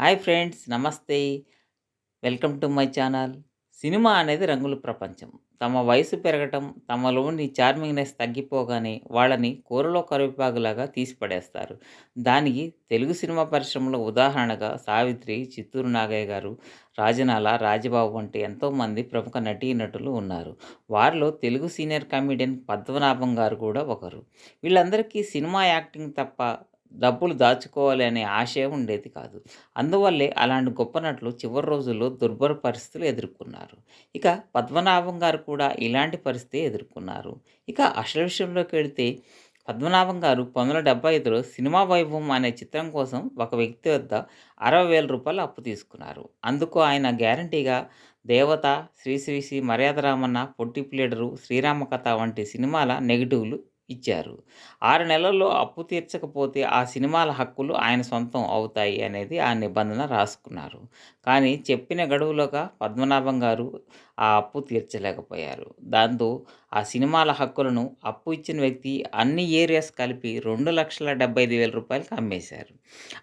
Hi friends నమస్తే. Welcome to my channel. Cinema అనేది రంగుల ప్రపంచం. తమ వయసు పెరగటం తమలోని చార్మింగ్నెస్ తగ్గిపోగానే వాళ్ళని కూరలో కరివేపాకులాగా తీసిపడేస్తారు. దానికి తెలుగు సినిమా పరిశ్రమలో ఉదాహరణగా సావిత్రి చిత్తూరు నాగయ్య గారు రాజనాల రాజబాబు వంటి ఎంతోమంది ప్రముఖ నటీనటులు ఉన్నారు. వారిలో తెలుగు సీనియర్ కమెడియన్ పద్మనాభం గారు కూడా ఒకరు. వీళ్ళందరికీ సినిమా యాక్టింగ్ తప్ప డబ్బులు దాచుకోవాలి అనే ఆశయం ఉండేది కాదు. అందువల్లే అలాంటి గొప్ప నటులు చివరి రోజుల్లో దుర్భర పరిస్థితులు ఎదుర్కొన్నారు. ఇక పద్మనాభం గారు కూడా ఇలాంటి పరిస్థితి ఎదుర్కొన్నారు. ఇక అసలు విషయంలోకి వెళితే పద్మనాభం గారు పంతొమ్మిది వందల డెబ్బై ఐదులో సినిమా వైభవం అనే చిత్రం కోసం ఒక వ్యక్తి వద్ద అరవై వేల రూపాయలు అప్పు తీసుకున్నారు. అందుకు ఆయన గ్యారంటీగా దేవత శ్రీ శ్రీ శ్రీ మర్యాద రామన్న పొట్టి ప్లేడరు శ్రీరామ కథ వంటి సినిమాల నెగిటివ్లు ఇచ్చారు. ఆరు నెలల్లో అప్పు తీర్చకపోతే ఆ సినిమాల హక్కులు ఆయన సొంతం అవుతాయి అనేది ఆ నిబంధన రాసుకున్నారు. కానీ చెప్పిన గడువులోగా పద్మనాభం గారు ఆ అప్పు తీర్చలేకపోయారు. దాంతో ఆ సినిమాల హక్కులను అప్పు ఇచ్చిన వ్యక్తి అన్ని ఏరియాస్ కలిపి రెండు లక్షల డెబ్బై ఐదు వేల రూపాయలకి అమ్మేశారు.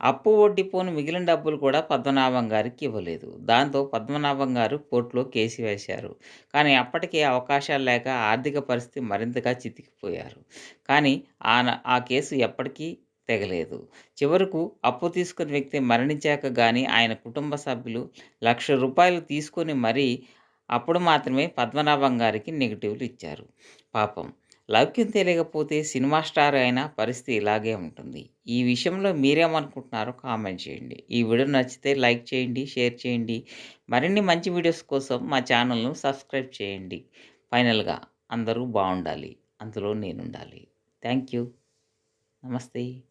అప్పు వడ్డీ మిగిలిన డబ్బులు కూడా పద్మనాభం గారికి ఇవ్వలేదు. దాంతో పద్మనాభం గారు కోర్టులో కేసు వేశారు. కానీ అప్పటికే అవకాశాలు లేక ఆర్థిక పరిస్థితి మరింతగా చితికిపోయారు. కానీ ఆ ఆ కేసు ఎప్పటికీ తెగలేదు. చివరకు అప్పు తీసుకున్న వ్యక్తి మరణించాక కానీ ఆయన కుటుంబ సభ్యులు లక్ష రూపాయలు తీసుకొని మరీ అప్పుడు మాత్రమే పద్మనాభం గారికి నెగిటివ్లు ఇచ్చారు. పాపం. లౌక్యం తెలియకపోతే సినిమా స్టార్ అయినా పరిస్థితి ఇలాగే ఉంటుంది. ఈ విషయంలో మీరేమనుకుంటున్నారో కామెంట్ చేయండి. ఈ వీడియో నచ్చితే లైక్ చేయండి షేర్ చేయండి. మరిన్ని మంచి వీడియోస్ కోసం మా ఛానల్ను సబ్స్క్రైబ్ చేయండి. ఫైనల్గా అందరూ బాగుండాలి. అందులో నేనుండాలి. Thank you. నమస్తే.